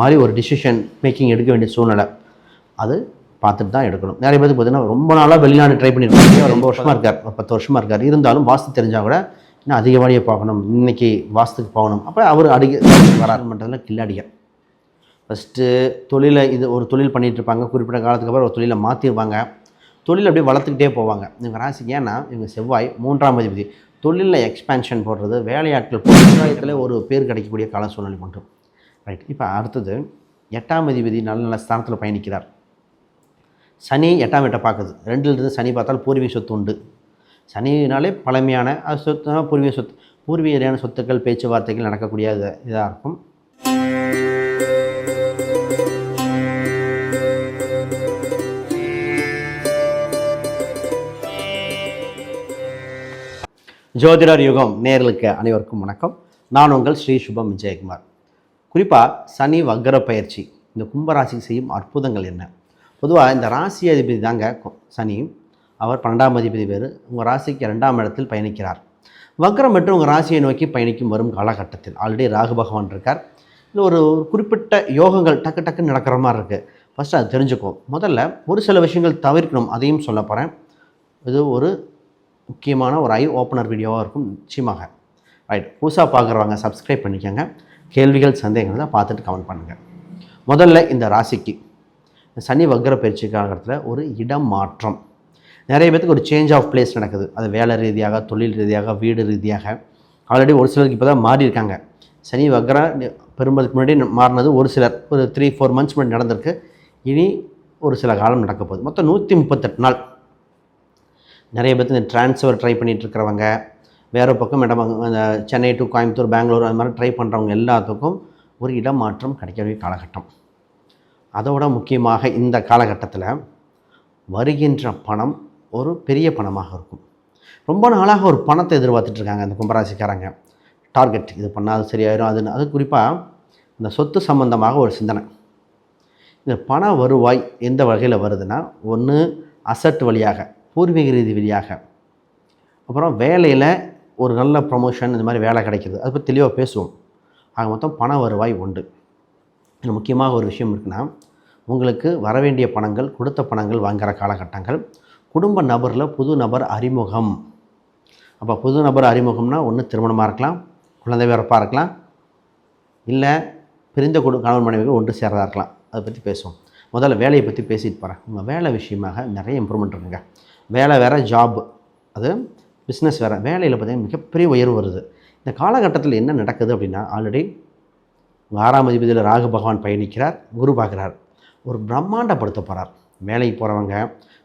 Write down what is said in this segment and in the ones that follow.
மாதிரி ஒரு decision making எடுக்க வேண்டிய சூழ்நிலை. அது பார்த்துட்டு தான் எடுக்கணும். நிறைய பேருக்கு பார்த்தீங்கன்னா ரொம்ப நாளாக வெளிநாடு ட்ரை பண்ணியிருக்காங்க ரொம்ப வருஷமாக இருக்கார். பத்து வருஷமாக இருக்கார். இருந்தாலும் வாஸ்து தெரிஞ்சால் கூட இன்னும் அதிக வழியை பார்க்கணும். இன்னைக்கு வாஸ்துக்கு போகணும். அப்போ அவர் அடிக்க வராது பண்ணுறதுல கில்லாடிகள் ஃபஸ்ட்டு தொழிலை இது ஒரு தொழில் பண்ணிட்டு இருப்பாங்க. குறிப்பிட்ட காலத்துக்கு அப்புறம் ஒரு தொழிலை மாற்றிடுவாங்க தொழில் அப்படியே வளர்த்துக்கிட்டே போவாங்க. இவங்க ராசிக்கு ஏன்னா இவங்க செவ்வாய் மூன்றாம் அதிபதி. தொழிலில் எக்ஸ்பேன்ஷன் போடுறது வேலையாட்கள் சமுதாயத்தில் ஒரு பேர் கிடைக்கக்கூடிய கால சூழ்நிலை மட்டும். ரைட் இப்போ அடுத்தது எட்டாம் அதிபதி நல்ல நல்ல ஸ்தானத்தில் பயணிக்கிறார். சனி எட்டாம் வீட்டை பார்க்குது. ரெண்டுலேருந்து சனி பார்த்தால் பூர்வீக சொத்து உண்டு. சனினாலே பழமையான அது சொத்து பூர்வீக சொத்து பூர்வீகரியான சொத்துக்கள் பேச்சுவார்த்தைகள் நடக்கக்கூடிய இதாக இருக்கும். ஜோதிடர் யுகம் நேர்களுக்கு அனைவருக்கும் வணக்கம். நான் உங்கள் ஸ்ரீ சுபம் விஜயகுமார். குறிப்பாக சனி வக்கர பயிற்சி இந்த கும்பராசி செய்யும் அற்புதங்கள் என்ன? பொதுவாக இந்த ராசி அதிபதி தாங்க சனி. அவர் பன்னெண்டாம் அதிபதி பேர். உங்கள் ராசிக்கு ரெண்டாம் இடத்தில் பயணிக்கிறார். வக்ரம் மற்றும் உங்கள் ராசியை நோக்கி பயணிக்கும் வரும் காலகட்டத்தில். ஆல்ரெடி ராகு பகவான் இருக்கார். இல்லை ஒரு குறிப்பிட்ட யோகங்கள் டக்கு டக்குன்னு நடக்கிற மாதிரி இருக்குது ஃபஸ்ட்டு அது தெரிஞ்சுக்கோ முதல்ல ஒரு சில விஷயங்கள் தவிர்க்கணும். அதையும் சொல்ல போகிறேன் இது ஒரு முக்கியமான ஒரு ஐ ஓப்பனர் வீடியோவாக இருக்கும். நிச்சயமாக. ரைட் புதுசாக பார்க்குறவங்க சப்ஸ்கிரைப் பண்ணிக்கோங்க. கேள்விகள் சந்தேகங்கள் தான் பார்த்துட்டு கமெண்ட் பண்ணுங்கள் முதல்ல இந்த ராசிக்கு இந்த சனி வக்ர பயிற்சி காலகட்டத்தில் ஒரு இடம் மாற்றம். நிறைய பேத்துக்கு ஒரு சேஞ்ச் ஆஃப் பிளேஸ் நடக்குது. அது வேலை ரீதியாக தொழில் ரீதியாக வீடு ரீதியாக. ஆல்ரெடி ஒரு சிலருக்கு இப்போ தான் மாறி இருக்காங்க. சனி வக்ர பெரும்பதுக்கு முன்னாடி மாறினது ஒரு சிலர். ஒரு த்ரீ ஃபோர் மந்த்ஸ் முன்னாடி நடந்திருக்கு. இனி ஒரு சில காலம் நடக்க போகுது. மொத்தம் நூற்றி முப்பத்தெட்டு நாள். நிறைய பேர் இந்த ட்ரான்ஸ்ஃபர் ட்ரை பண்ணிகிட்டு இருக்கிறவங்க வேறு பக்கம் இடம் சென்னை டு கோயம்புத்தூர் பெங்களூர் அது மாதிரி ட்ரை பண்ணுறவங்க எல்லாத்துக்கும் ஒரு இடம் மாற்றம் கிடைக்கக்கூடிய காலகட்டம். அதோட முக்கியமாக இந்த காலகட்டத்தில் வருகின்ற பணம் ஒரு பெரிய பணமாக இருக்கும். ரொம்ப நாளாக ஒரு பணத்தை எதிர்பார்த்துட்ருக்காங்க அந்த இந்த கும்பராசிக்காரங்க. டார்கெட் இது பண்ணால் அது சரியாயிரும் அது அது குறிப்பாக இந்த சொத்து சம்பந்தமாக ஒரு சிந்தனை. இந்த பண வருவாய் எந்த வகையில் வருதுன்னா ஒன்று அசட் வழியாக பூர்வீக ரீதி வழியாக. அப்புறம் வேலையில் ஒரு நல்ல ப்ரமோஷன் இந்த மாதிரி வேலை கிடைக்கிது அதை பற்றி தெளிவாக பேசுவோம். ஆக மொத்தம் பண வருவாய் உண்டு. இதில் முக்கியமாக ஒரு விஷயம் இருக்குன்னா உங்களுக்கு வர வேண்டிய பணங்கள் கொடுத்த பணங்கள் வாங்குகிற காலகட்டங்கள் குடும்ப நபரில் புது நபர் அறிமுகம். அப்போ புது நபர் அறிமுகம்னா ஒன்று திருமணமாக இருக்கலாம் குழந்தை பிறப்பாக இருக்கலாம் இல்லை பிரிந்த குடு கணவன் மனைவிகள் ஒன்று சேர்றதாக இருக்கலாம். அதை பற்றி பேசுவோம். முதல்ல வேலையை பற்றி பேசிட்டு போகிறேன் உங்கள் வேலை விஷயமாக நிறைய இம்ப்ரூவ்மெண்ட் இருக்குங்க. வேலை வேறு ஜாப் அது பிஸ்னஸ் வேறு வேலையில் பார்த்தீங்கன்னா மிகப்பெரிய உயர்வு வருது. இந்த காலகட்டத்தில் என்ன நடக்குது அப்படின்னா ஆல்ரெடி ஆறாம் அதிபதியில் ராகு பகவான் பயணிக்கிறார் குரு பார்க்குறார். ஒரு பிரம்மாண்டப்படுத்த போகிறார் வேலைக்கு போகிறவங்க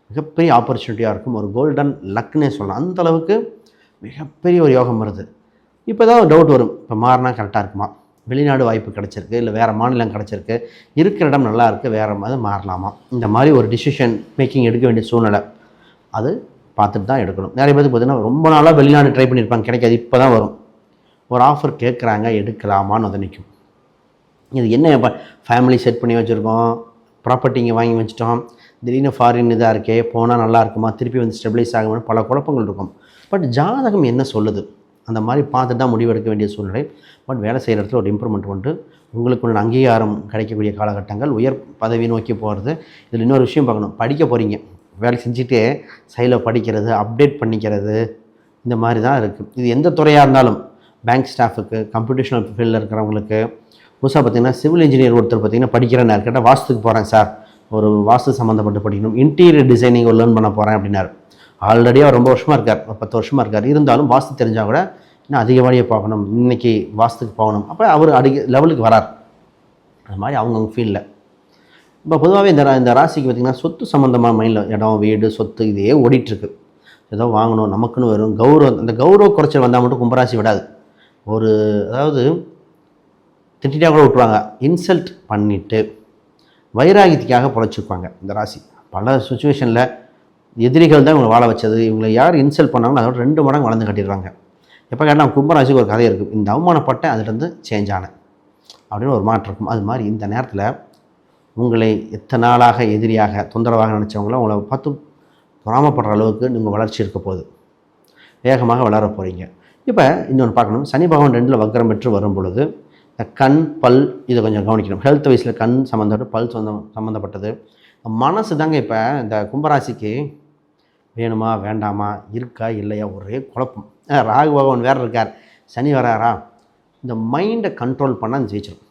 மிகப்பெரிய ஆப்பர்ச்சுனிட்டியாக இருக்கும். ஒரு கோல்டன் லக்னே சொல்லலாம். அந்தளவுக்கு மிகப்பெரிய ஒரு யோகம் வருது. இப்போ தான் டவுட் வரும். இப்போ மாறினா கரெக்டாக இருக்குமா? வெளிநாடு வாய்ப்பு கிடச்சிருக்கு இல்லை வேறு மாநிலம் கிடச்சிருக்கு. இருக்கிற இடம் நல்லா இருக்குது வேறு மாதிரி மாறலாமா? இந்த மாதிரி ஒரு டிசிஷன் மேக்கிங் எடுக்க வேண்டிய சூழ்நிலை. அது பார்த்துட்டு தான் எடுக்கணும். நிறைய பேருக்கு பார்த்தீங்கன்னா ரொம்ப நாளாக வெளிநாடு ட்ரை பண்ணியிருப்பாங்க. கிடைக்காது இப்போ தான் வரும். ஒரு ஆஃபர் கேட்குறாங்க எடுக்கலாமான்னு வந்து நிற்கும் இது என்ன இப்போ ஃபேமிலி செட் பண்ணி வச்சுருக்கோம். ப்ராப்பர்ட்டி இங்கே வாங்கி வச்சுட்டோம். திடீர்னு ஃபாரின் இதாக இருக்கே போனால் நல்லா இருக்குமா திருப்பி வந்து ஸ்டெபிளைஸ் ஆகும்னு பல குழப்பங்கள் இருக்கும். பட் ஜாதகம் என்ன சொல்லுது? அந்த மாதிரி பார்த்துட்டு தான் முடிவெடுக்க வேண்டிய சூழ்நிலை. பட் வேலை செய்கிற இடத்துல ஒரு இம்ப்ரூவ்மெண்ட் உண்டு. உங்களுக்கு உண்டான அங்கீகாரம் கிடைக்கக்கூடிய காலகட்டங்கள் உயர் பதவி நோக்கி போகிறது இதில் இன்னொரு விஷயம் பார்க்கணும். படிக்க போகிறீங்க வேலை செஞ்சுட்டே சைடில் படிக்கிறது அப்டேட் பண்ணிக்கிறது இந்த மாதிரி தான் இருக்குது இது எந்த துறையாக இருந்தாலும் பேங்க் ஸ்டாஃபுக்கு கம்ப்யூட்டேஷனல் ஃபீல்டில் இருக்கிறவங்களுக்கு புதுசாக பார்த்தீங்கன்னா சிவில் இன்ஜினியர் ஒருத்தர் பார்த்தீங்கன்னா படிக்கிறேன்னு கேட்டால் வாஸ்துக்கு போகிறேன் சார் ஒரு வாஸ்து சம்மந்தப்பட்டு படிக்கணும். இன்டீரியர் டிசைனிங் ஒரு லேர்ன் பண்ண போகிறேன் அப்படின்னாரு. ஆல்ரெடி அவர் ரொம்ப வருஷமாக இருக்கார் ஒரு பத்து வருஷமாக இருக்கார். இருந்தாலும் வாஸ்து தெரிஞ்சால் கூட இன்னும் அதிக பார்க்கணும். இன்னைக்கு வாஸ்துக்கு போகணும். அப்போ அவர் அதிக லெவலுக்கு வரார். அது மாதிரி அவங்கவுங்க ஃபீல்டில் இப்போ பொதுவாகவே இந்த இந்த ராசிக்கு பார்த்திங்கன்னா சொத்து சம்மந்தமான மைண்டில் இடம் வீடு சொத்து இதையே ஓடிட்டுருக்கு. ஏதோ வாங்கணும் நமக்குன்னு வரும். கௌரவம் அந்த கௌரவ குறைச்சல் வந்தால் மட்டும் கும்பராசி விடாது. ஒரு அதாவது திட்டிட்டா கூட விட்டுருவாங்க. இன்சல்ட் பண்ணிவிட்டு வைராகியத்துக்காக பொழைச்சிருப்பாங்க இந்த ராசி. பல சுச்சுவேஷனில் எதிரிகள் தான் இவங்களை வாழ வச்சது. இவங்களை யார் இன்சல்ட் பண்ணாங்களோ அதோட ரெண்டு மடங்கு வளர்ந்து கட்டிடுவாங்க எப்போ கேட்டால் கும்பராசிக்கு ஒரு கதை இருக்குது இந்த அவமானப்பட்டேன் அதுலேருந்து சேஞ்ச் ஆனேன். அப்படின்னு ஒரு மாற்றம் இருக்கும். அது மாதிரி இந்த நேரத்தில் உங்களை எத்தனை நாளாக எதிரியாக தொந்தரவாக நினச்சவங்கள உங்களை பார்த்து பொறாமப்படுற அளவுக்கு நீங்கள் வளர்ச்சி இருக்க போகுது. வேகமாக வளர போகிறீங்க இப்போ இன்னொன்று பார்க்கணும். சனி பகவான் ரெண்டில் வக்ரம் பெற்று வரும் பொழுது இந்த கண் பல் இதை கொஞ்சம் கவனிக்கணும். ஹெல்த் வைஸில் கண் சம்மந்தப்பட்ட பல் சொந்த சம்மந்தப்பட்டது மனசு தாங்க இப்போ இந்த கும்பராசிக்கு வேணுமா வேண்டாமா இருக்கா இல்லையா ஒரே குழப்பம். ராகு பகவான் வேறு இருக்கார். சனி வராரா? இந்த மைண்டை கண்ட்ரோல் பண்ணால் ஜெயிச்சிடும்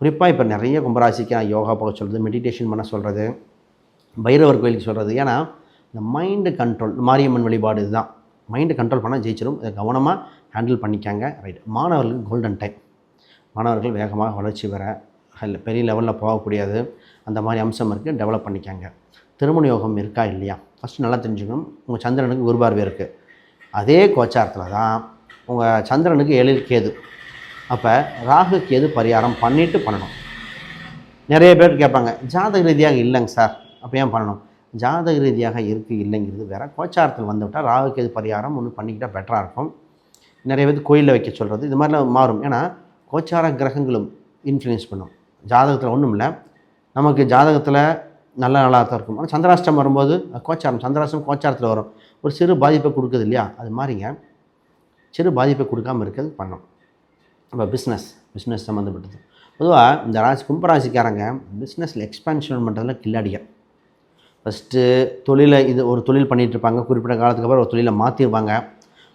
குறிப்பாக இப்போ நிறைய கும்பராசிக்கு நான் யோகா போக சொல்கிறது மெடிடேஷன் பண்ண சொல்கிறது பைரவர் கோயிலுக்கு சொல்கிறது ஏன்னா இந்த மைண்டு கண்ட்ரோல் மாரியம்மன் வழிபாடு இதுதான். மைண்டை கண்ட்ரோல் பண்ணால் ஜெயிச்சிடும் இதை கவனமாக ஹேண்டில் பண்ணிக்காங்க. ரைட் மாணவர்களுக்கு கோல்டன் டைம் மாணவர்கள் வேகமாக வளர்ச்சி பெற இல்லை பெரிய லெவலில் போகக்கூடியது அந்த மாதிரி அம்சம் இருக்குது டெவலப் பண்ணிக்காங்க. திருமண யோகம் இருக்கா இல்லையா? ஃபஸ்ட்டு நல்லா தெரிஞ்சுக்கணும். உங்கள் சந்திரனுக்கு குருபார்வை இருக்குது அதே கோச்சாரத்தில் தான் உங்கள் சந்திரனுக்கு எழில் கேது. அப்போ ராகு கேது பரிகாரம்? பண்ணிவிட்டு பண்ணணும். நிறைய பேர் கேட்பாங்க ஜாதக ரீதியாக இல்லைங்க சார். அப்போ ஏன் பண்ணணும்? ஜாதக ரீதியாக இருக்குது இல்லைங்கிறது வேறு. கோச்சாரத்தில் வந்துவிட்டால் ராகு கேது பரிகாரம்? ஒன்று பண்ணிக்கிட்டால் பெட்டராக இருக்கும். நிறைய பேர் கோயிலில் வைக்க சொல்கிறது இது மாதிரிலாம் மாறும். ஏன்னா கோச்சார கிரகங்களும் இன்ஃப்ளூயன்ஸ் பண்ணும். ஜாதகத்தில் ஒன்றும் இல்லை. நமக்கு ஜாதகத்தில் நல்ல நாளாக தான் இருக்கும். ஆனால் சந்திராஷ்டம் வரும்போது கோச்சாரம் சந்திராஷ்டம் கோச்சாரத்தில் வரும். ஒரு சிறு பாதிப்பை கொடுக்குது இல்லையா? அது மாதிரிங்க சிறு பாதிப்பை கொடுக்காம இருக்கிறது பண்ணணும். இப்போ பிஸ்னஸ் பிஸ்னஸ் சம்மந்தப்பட்டது பொதுவாக இந்த ராசி கும்பராசிக்காரங்க பிஸ்னஸில் எக்ஸ்பேன்ஷன் பண்ணுறதுல கில்லாடிகள். ஃபஸ்ட்டு தொழிலை இது ஒரு தொழில் பண்ணிகிட்டு இருப்பாங்க. குறிப்பிட்ட காலத்துக்கு அப்புறம் ஒரு தொழிலை மாற்றிடுவாங்க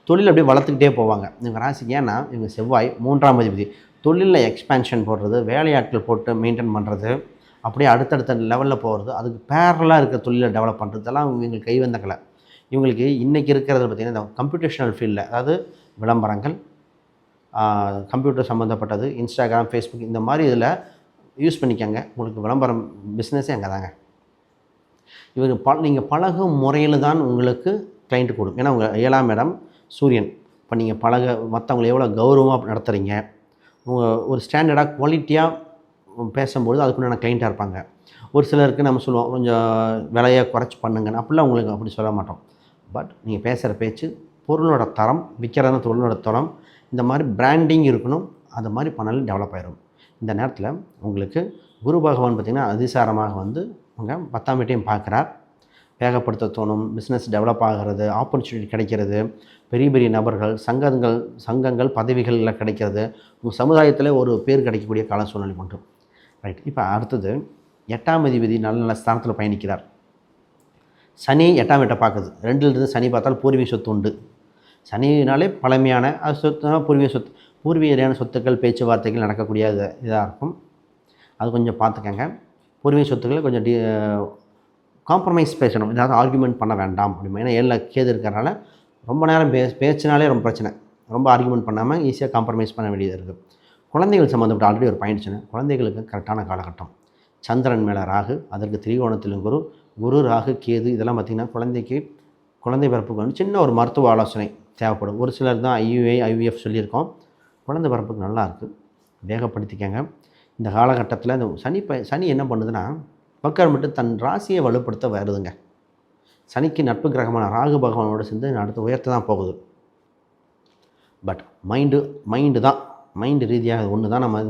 தொழில் அப்படியே வளர்த்துக்கிட்டே போவாங்க. இவங்க ராசிக்கு ஏன்னா இவங்க செவ்வாய் மூன்றாம் அதிபதி. தொழிலில் எக்ஸ்பேன்ஷன் போடுறது வேலையாட்கள் போட்டு மெயின்டைன் பண்ணுறது அப்படியே அடுத்தடுத்த லெவலில் போகிறது அதுக்கு பேரலாக இருக்கிற தொழிலை டெவலப் பண்ணுறதெல்லாம் இவங்களுக்கு கை வந்த கலை. இவங்களுக்கு இன்றைக்கி இருக்கிறது பார்த்திங்கன்னா இந்த கம்ப்யூட்டேஷனல் ஃபீல்டில் அதாவது விளம்பரங்கள் கம்ப்யூட்டர் சம்மந்தப்பட்டது இன்ஸ்டாகிராம் ஃபேஸ்புக் இந்த மாதிரி இதில் யூஸ் பண்ணிக்கோங்க. உங்களுக்கு விளம்பரம் பிஸ்னஸே அங்கே தாங்க. இவர் ப நீங்கள் பழகும் முறையில் தான் உங்களுக்கு கிளைண்ட் கொடுக்கும். ஏன்னா உங்கள் ஏழாம் இடம் சூரியன் இப்போ நீங்கள் பழக மற்றவங்களை எவ்வளோ கௌரவமாக நடத்துகிறீங்க உங்கள் ஒரு ஸ்டாண்டர்டாக குவாலிட்டியாக பேசும்போது அதுக்குண்டான கிளைண்ட்டாக இருப்பாங்க. ஒரு சிலருக்கு நம்ம சொல்லுவோம் கொஞ்சம் விலையை குறைச்சி பண்ணுங்கன்னு. அப்படிலாம் உங்களுக்கு அப்படி சொல்ல மாட்டோம். பட் நீங்கள் பேசுகிற பேச்சு பொருளோட தரம் விற்கிறத பொருளோட தரம் இந்த மாதிரி பிராண்டிங் இருக்கணும் அது மாதிரி பண்ணாலும் டெவலப் ஆயிடும் இந்த நேரத்தில் உங்களுக்கு குரு பகவான் பார்த்திங்கன்னா அதிசாரமாக வந்து உங்கள் பத்தாம் வீட்டையும் பார்க்குறார். வேகப்படுத்த தோணும் பிஸ்னஸ் டெவலப் ஆகிறது ஆப்பர்ச்சுனிட்டி கிடைக்கிறது பெரிய பெரிய நபர்கள் சங்கங்கள் சங்கங்கள் பதவிகளில் கிடைக்கிறது உங்கள் சமுதாயத்தில் ஒரு பேர் கிடைக்கக்கூடிய கால சூழ்நிலை உண்டு. ரைட் இப்போ அடுத்தது எட்டாம் அதிபதி நல்ல நல்ல ஸ்தானத்தில் பயணிக்கிறார். சனி எட்டாம் வீட்டை பார்க்குது. ரெண்டுலேருந்து சனி பார்த்தால் பூர்வீக சொத்து உண்டு. சனினாலே பழமையான அது சொத்து பூர்வீக சொத்து பூர்வீகரியான சொத்துக்கள் பேச்சுவார்த்தைகள் நடக்கக்கூடிய இது இதாக இருக்கும். அது கொஞ்சம் பார்த்துக்கங்க பூர்வீக சொத்துக்களை கொஞ்சம் டி காம்ப்ரமைஸ் பேசணும். ஏதாவது ஆர்குமெண்ட் பண்ண வேண்டாம் அப்படிமா. ஏன்னா ஏழில் கேது இருக்கிறனால ரொம்ப நேரம் பே பேச்சினாலே ரொம்ப பிரச்சனை. ரொம்ப ஆர்குமெண்ட் பண்ணாமல் ஈஸியாக காம்ப்ரமைஸ் பண்ண வேண்டியது இருக்குது குழந்தைகள் சம்மந்தப்பட்ட ஆல்ரெடி ஒரு பாயிண்ட் சொன்னேன். குழந்தைகளுக்கு கரெக்டான காலகட்டம். சந்திரன் மேலே ராகு அதற்கு திரிகோணத்திலும் குரு குரு ராகு கேது இதெல்லாம் பார்த்திங்கன்னா குழந்தைக்கு குழந்தை பிறப்புக்கு வந்து சின்ன ஒரு மருத்துவ ஆலோசனை. தேவைப்படும். ஒரு சிலர் தான் ஐயுஏ ஐவிஎஃப் சொல்லியிருக்கோம். குழந்தை பிறப்புக்கு நல்லா இருக்குது வேகப்படுத்திக்கங்க. இந்த காலகட்டத்தில் இந்த சனி ப சனி என்ன பண்ணுதுன்னா பக்கர் மட்டும் தன் ராசியை வலுப்படுத்த வருதுங்க. சனிக்கு நட்பு கிரகமான ராகு பகவானோட சேர்ந்து அடுத்து உயர்த்த தான் போகுது. பட் மைண்டு மைண்டு தான். மைண்டு ரீதியாக ஒன்று தான் நம்ம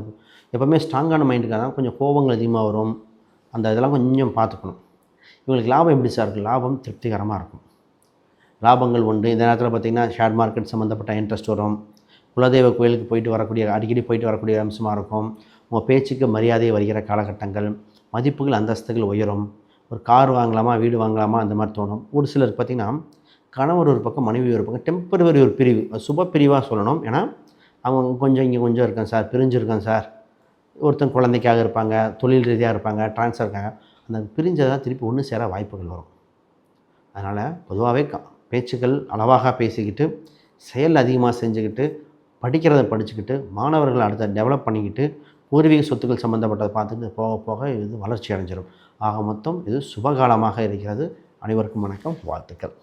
எப்போவுமே ஸ்ட்ராங்கான மைண்டுக்காக தான் கொஞ்சம் கோபங்கள் அதிகமாக வரும். அந்த இதெல்லாம் கொஞ்சம் பார்த்துக்கணும். இவங்களுக்கு லாபம் எப்படி சார்? இருக்குது லாபம் திருப்திகரமாக இருக்கும். லாபங்கள் உண்டு. இந்த நேரத்தில் பார்த்திங்கன்னா ஷேர் மார்க்கெட் சம்மந்தப்பட்ட இன்ட்ரெஸ்ட் வரும். குலதெய்வ கோயிலுக்கு போயிட்டு வரக்கூடிய அடிக்கடி போயிட்டு வரக்கூடிய அம்சமாக இருக்கும். உங்கள் பேச்சுக்கு மரியாதை வருகிற காலகட்டங்கள் மதிப்புகள் அந்தஸ்துகள் உயரும். ஒரு கார் வாங்கலாமா வீடு வாங்கலாமா அந்த மாதிரி தோணும். ஒரு சிலருக்கு பார்த்திங்கன்னா கணவர் ஒரு பக்கம் மனைவி ஒரு பக்கம் டெம்பரவரி ஒரு பிரிவு சுப பிரிவாக சொல்லணும். ஏன்னா அவங்க கொஞ்சம் இங்கே கொஞ்சம் இருக்கேன் சார் பிரிஞ்சிருக்கேன் சார். ஒருத்தன் குழந்தைக்காக இருப்பாங்க தொழில் ரீதியாக இருப்பாங்க ட்ரான்ஸ்ஃபர் இருக்காங்க. அந்த பிரிஞ்சதான் திருப்பி ஒன்று சேர வாய்ப்புகள் வரும். அதனால் பொதுவாகவே பேச்சுக்கள் அளவாக பேசிக்கிட்டு செயல் அதிகமாக செஞ்சுக்கிட்டு படிக்கிறத படிச்சுக்கிட்டு மாணவர்கள் அடுத்த டெவலப் பண்ணிக்கிட்டு பூர்வீக சொத்துக்கள் சம்மந்தப்பட்டதை பார்த்துட்டு போக போக இது வளர்ச்சி அடைஞ்சிடும் ஆக மொத்தம் இது சுபகாலமாக இருக்கிறது. அனைவருக்கும் வணக்கம். வாழ்த்துக்கள்.